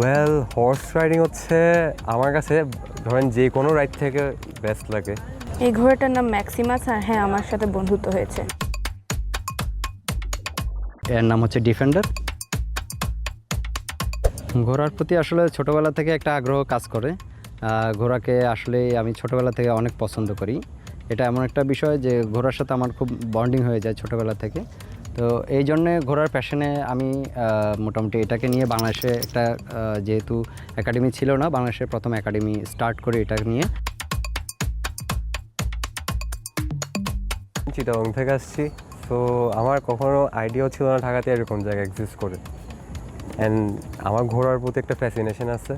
Horse riding হচ্ছে আমার কাছে ধরেন যে কোনো রাইড থেকে বেস্ট লাগে। এই ঘোড়াটার নাম ম্যাক্সিমাস আর হ্যাঁ আমার সাথে বন্ধুত্ব হয়েছে। এর নাম হচ্ছে ডিফেন্ডার ঘোড়ার প্রতি আসলে ছোটোবেলা থেকে একটা আগ্রহ কাজ করে। ঘোড়াকে আসলে আমি ছোটোবেলা থেকে অনেক পছন্দ করি। এটা এমন একটা বিষয় যে ঘোড়ার সাথে আমার খুব বন্ডিং হয়ে যায় ছোটোবেলা থেকে। তো এই জন্যে ঘোরার প্যাশনে আমি মোটামুটি এটাকে নিয়ে বাংলাদেশে একটা যেহেতু একাডেমি ছিল না, বাংলাদেশের প্রথম একাডেমি স্টার্ট করি এটা নিয়ে। চিটাগং থেকে আসছি। তো আমার কখনো আইডিয়াও ছিল না ঢাকাতে এরকম জায়গা এক্সিস্ট করে। অ্যান্ড আমার ঘোরার প্রতি একটা ফ্যাসিনেশন আছে।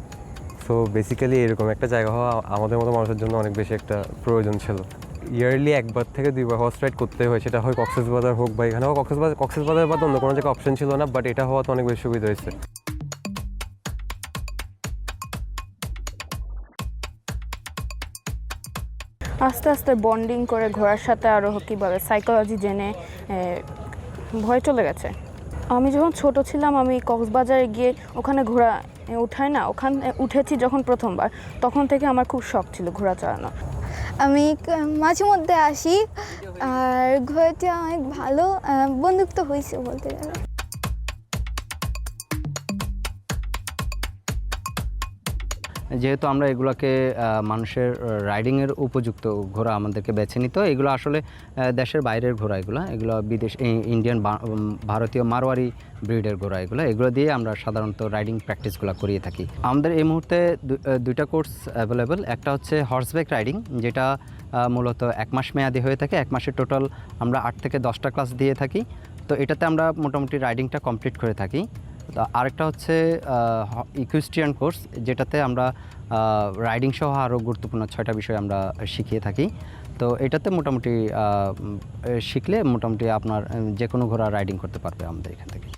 সো বেসিক্যালি এরকম একটা জায়গা হওয়া আমাদের মতো মানুষের জন্য অনেক বেশি একটা প্রয়োজন ছিল। ইয়ারলি একবার থেকে দুইবার হর্স রাইড করতে হয় সেটা হয় কক্সবাজার হোক বা এখানে কক্সবাজার কক্সবাজার বাদ অন্য কোনো জায়গায় অপশন ছিল না বাট এটা হওয়াতে অনেক বেশি সুবিধা হয়েছে। আস্তে আস্তে বন্ডিং করে ঘোড়ার সাথে আরও কী বলে সাইকোলজি জেনে ভয় চলে গেছে। আমি যখন ছোট ছিলাম আমি কক্সবাজারে গিয়ে ওখানে ঘোড়া এ, উঠাই না ওখানে উঠেছি যখন প্রথমবার তখন থেকে আমার খুব শখ ছিল ঘোড়া চালানো। আমি মাঝে মধ্যে আসি। আর ঘোরাটি অনেক ভালো বন্ধুত্ব হয়েছে বলতে গেলে। যেহেতু আমরা এগুলোকে মানুষের রাইডিংয়ের উপযুক্ত ঘোড়া আমাদেরকে বেছে নিত, এগুলো আসলে দেশের বাইরের ঘোড়া এগুলো। এগুলো বিদেশ ইন্ডিয়ান ভারতীয় মারোয়ারি ব্রিডের ঘোড়া এগুলো। এগুলো দিয়ে আমরা সাধারণত রাইডিং প্র্যাকটিসগুলো করিয়ে থাকি। আমাদের এই মুহূর্তে দুইটা কোর্স অ্যাভেলেবেল একটা হচ্ছে হর্সব্যাক রাইডিং যেটা মূলত এক মাস মেয়াদি হয়ে থাকে। এক মাসের টোটাল আমরা আট থেকে দশটা ক্লাস দিয়ে থাকি। তো এটাতে আমরা মোটামুটি রাইডিংটা কমপ্লিট করে থাকি। আরেকটা হচ্ছে ইকুইস্ট্রিয়ান কোর্স যেটাতে আমরা রাইডিং সহ আরও গুরুত্বপূর্ণ ছয়টা বিষয় আমরা শিখিয়ে থাকি। তো এটাতে মোটামুটি শিখলে মোটামুটি আপনার যে কোনো ঘোড়া রাইডিং করতে পারবে আমাদের এখান থেকে।